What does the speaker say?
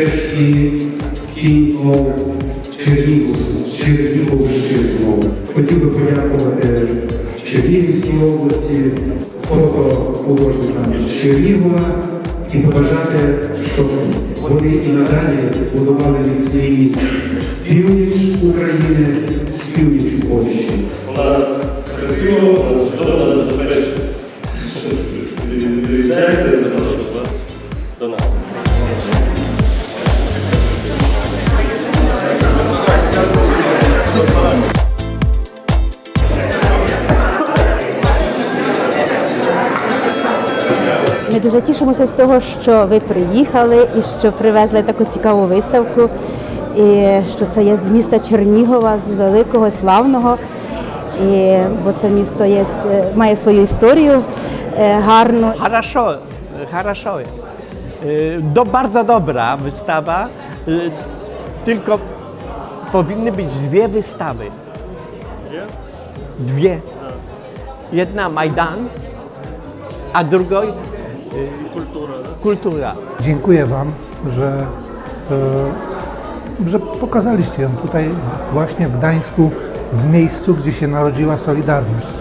проєкті Кінь мов Чернігівську, Чернігівщину. Хотів би подякувати Чернігівській області, фотохудожникам Чернігова і побажати, щоб вони і надалі будували міцний міст північ України з північю Польщі. У нас красиво, у до нас. Ми дуже тішимося з того, що ви приїхали і що привезли таку цікаву виставку, і що це є з міста Чернігова, з великого, славного. І, бо це місто є, е, має свою історію е, гарну. Хорошо, хорошо. Y, Do, bardzo dobra wystawa, y, tylko powinny być dwie wystawy. Dwie? Jedna Majdan, a druga kultura. kultura. Dziękuję Wam, że, że pokazaliście ją tutaj właśnie w Gdańsku, w miejscu, gdzie się narodziła Solidarność.